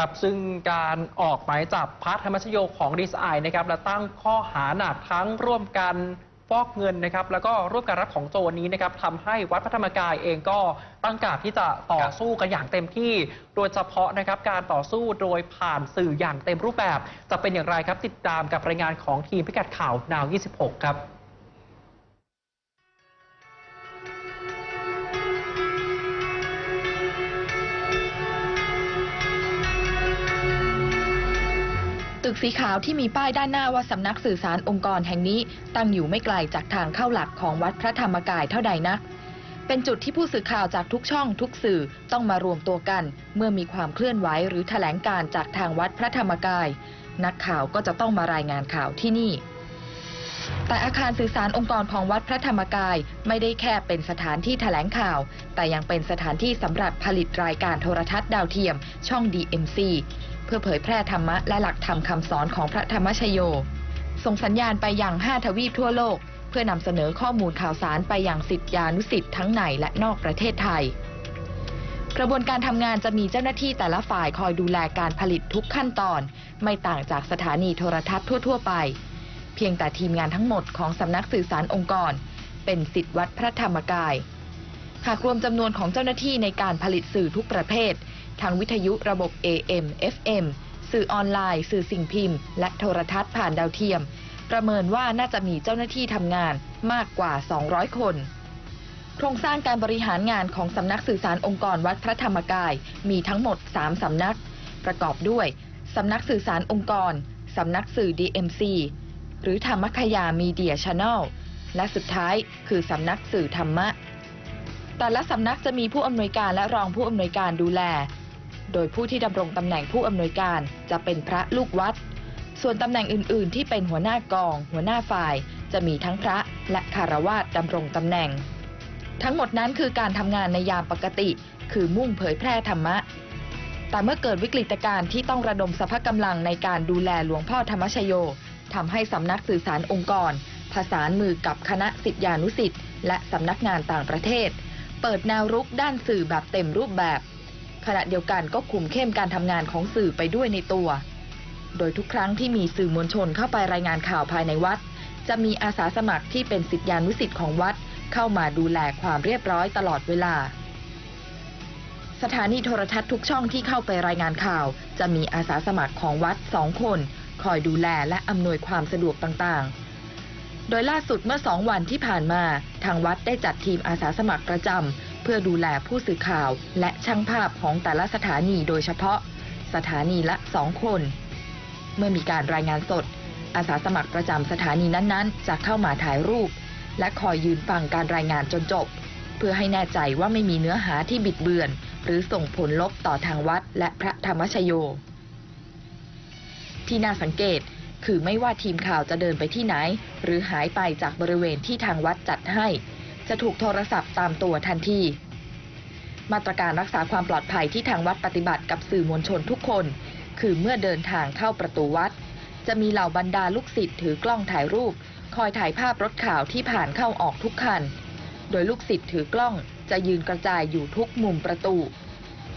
ครับซึ่งการออกหมายจับพระธรรมชโยของดีไอนะครับและตั้งข้อหาหนักทั้งร่วมกันฟอกเงินนะครับ แล้วก็ร่วมกันรับของโจรนี้นะครับทำให้วัดพระธรรมกายเองก็ตั้งการที่จะต่อสู้กันอย่างเต็มที่ โดยเฉพาะนะครับการต่อสู้โดยผ่านสื่ออย่างเต็มรูปแบบ จะเป็นอย่างไรครับติดตามกับรายงานของทีมพิกัดข่าว นาว 26 ครับ ตึกสีขาวที่มีป้ายด้านหน้าว่าสำนักสื่อสารองค์กรแห่งนี้ ตั้งอยู่ไม่ไกลจากทางเข้าหลักของวัดพระธรรมกายเท่าใดนัก เป็นจุดที่ผู้สื่อข่าวจากทุกช่องทุกสื่อต้องมารวมตัวกัน เมื่อมีความเคลื่อนไหวหรือแถลงการจากทางวัดพระธรรมกาย นักข่าวก็จะต้องมารายงานข่าวที่นี่ แต่อาคารสื่อสารองค์กรของวัดพระธรรมกายไม่ได้แค่เป็นสถานที่แถลงข่าว แต่ยังเป็นสถานที่สำหรับผลิตรายการโทรทัศน์ดาวเทียม ช่อง DMC เพื่อเผยแพร่ธรรมะและหลักธรรมคำสอนของพระธรรมชโย ส่งสัญญาณไปยัง5ทวีปทั่วโลก เพื่อนำเสนอข้อมูลข่าวสารไปยังสิทธิานุสิทธิ์ทั้งในและนอกประเทศไทย กระบวนการทำงานจะมีเจ้าหน้าที่แต่ละฝ่ายคอยดูแลการผลิตทุกขั้นตอน ไม่ต่างจากสถานีโทรทัศน์ทั่ว ๆ ไป เพียงแต่ทีมงานทั้งหมดของสำนักสื่อสารองค์กร เป็นสิทธิวัดพระธรรมกายหากรวมจำนวนของเจ้าหน้าที่ในการผลิตสื่อทุกประเภท ทั้งวิทยุระบบ AM FM สื่อออนไลน์ สื่อสิ่งพิมพ์ และโทรทัศน์ผ่านดาวเทียม ประเมินว่าน่าจะมีเจ้าหน้าที่ทำงานมากกว่า 200 คน โครงสร้างการบริหารงานของสำนักสื่อสารองค์กรวัดพระธรรมกาย มีทั้งหมด 3 สำนัก ประกอบด้วยสำนักสื่อสารองค์กร สำนักสื่อ DMC หรือธรรมคยามีเดียช n แนลและสุดท้ายคือสำนักสื่อธรรมะ แต่ละสำนักจะมีผู้อำนวยการและรองผู้อำนวยการดูแล โดยผู้ที่ดำรงตำแหน่งผู้อำนวยการจะเป็นพระลูกวัด ส่วนตำแหน่งอื่น ๆ ที่เป็นหัวหน้ากอง หัวหน้าฝ่าย จะมีทั้งพระและคารวาสดำรงตำแหน่ง ทั้งหมดนั้นคือการทำงานในยามปกติ คือมุ่งเผยแพร่ธรรมะ แต่เมื่อเกิดวิกฤตการณ์ที่ต้องระดมสรรพกำลังในการดูแลหลวงพ่อธรรมชโยทำให้สำนักสื่อสารองค์กรผสานมือกับคณะสิทธิานุสิทธิ์และสำนักงานต่างประเทศ เปิดแนวรุกด้านสื่อแบบเต็มรูปแบบ ขณะเดียวกันก็คุมเข้มการทำงานของสื่อไปด้วยในตัว โดยทุกครั้งที่มีสื่อมวลชนเข้าไปรายงานข่าวภายในวัด จะมีอาสาสมัครที่เป็นสิทธิานุสิทธิ์ของวัด เข้ามาดูแลความเรียบร้อยตลอดเวลา สถานีโทรทัศน์ทุกช่องที่เข้าไปรายงานข่าว จะมีอาสาสมัครของวัดสองคน คอยดูแลและอำนวยความสะดวกต่างๆโดยล่าสุดเมื่อสองวันที่ผ่านมา ทางวัดได้จัดทีมอาสาสมัครประจำ เพื่อดูแลผู้สื่อข่าวและช่างภาพของแต่ละสถานีโดยเฉพาะ สถานีละสองคน เมื่อมีการรายงานสด อาสาสมัครประจำสถานีนั้นๆ จะเข้ามาถ่ายรูป และคอยยืนฟังการรายงานจนจบ เพื่อให้แน่ใจว่าไม่มีเนื้อหาที่บิดเบือน หรือส่งผลลบต่อทางวัดและพระธรรมชโย ที่น่าสังเกตคือไม่ว่าทีมข่าวจะเดินไปที่ไหน หรือหายไปจากบริเวณที่ทางวัดจัดให้ จะถูกโทรศัพท์ตามตัวทันที มาตรการรักษาความปลอดภัยที่ทางวัดปฏิบัติกับสื่อมวลชนทุกคน คือเมื่อเดินทางเข้าประตูวัด จะมีเหล่าบรรดาลูกศิษย์ถือกล้องถ่ายรูป คอยถ่ายภาพรถข่าวที่ผ่านเข้าออกทุกคัน โดยลูกศิษย์ถือกล้องจะยืนกระจายอยู่ทุกมุมประตู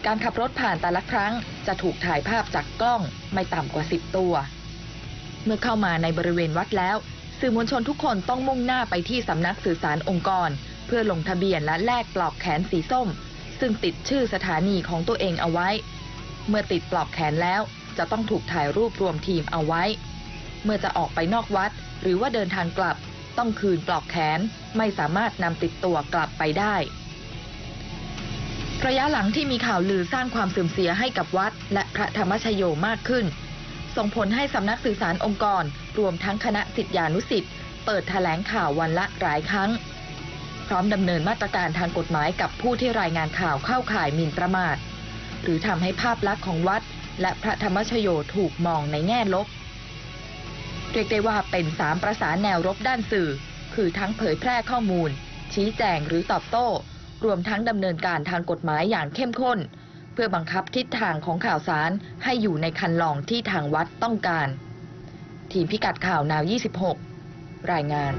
การขับรถผ่านแต่ละครั้งจะถูกถ่ายภาพจากกล้องไม่ต่ำกว่า 10 ตัว เมื่อเข้ามาในบริเวณวัดแล้ว สื่อมวลชนทุกคนต้องมุ่งหน้าไปที่สำนักสื่อสารองค์กร เพื่อลงทะเบียนและแลกปลอกแขนสีส้ม ซึ่งติดชื่อสถานีของตัวเองเอาไว้ เมื่อติดปลอกแขนแล้วจะต้องถูกถ่ายรูปรวมทีมเอาไว้ เมื่อจะออกไปนอกวัด หรือว่าเดินทางกลับ ต้องคืนปลอกแขนไม่สามารถนำติดตัวกลับไปได้ระยะหลังที่มีข่าวลือสร้างความเสื่อมเสียให้กับวัด และพระธรรมชโยมากขึ้น ส่งผลให้สำนักสื่อสารองค์กร รวมทั้งคณะสิทธิานุสิทธิ์เปิดแถลงข่าววันละหลายครั้ง พร้อมดำเนินมาตรการทางกฎหมายกับผู้ที่รายงานข่าวเข้าข่ายหมิ่นประมาท หรือทำให้ภาพลักษณ์ของวัด และพระธรรมชโยถูกมองในแง่ลบ เรียกได้ว่าเป็นสามประสานแนวรบด้านสื่อ คือทั้งเผยแพร่ข้อมูล ชี้แจงหรือตอบโต้ รวมทั้งดำเนินการทางกฎหมายอย่างเข้มข้น พื่อบังคับทิศทางของข่าวสารให้อยู่ในคันลองที่ทางวัดต้องการ ทีมพิกัดข่าว นาว 26 รายงาน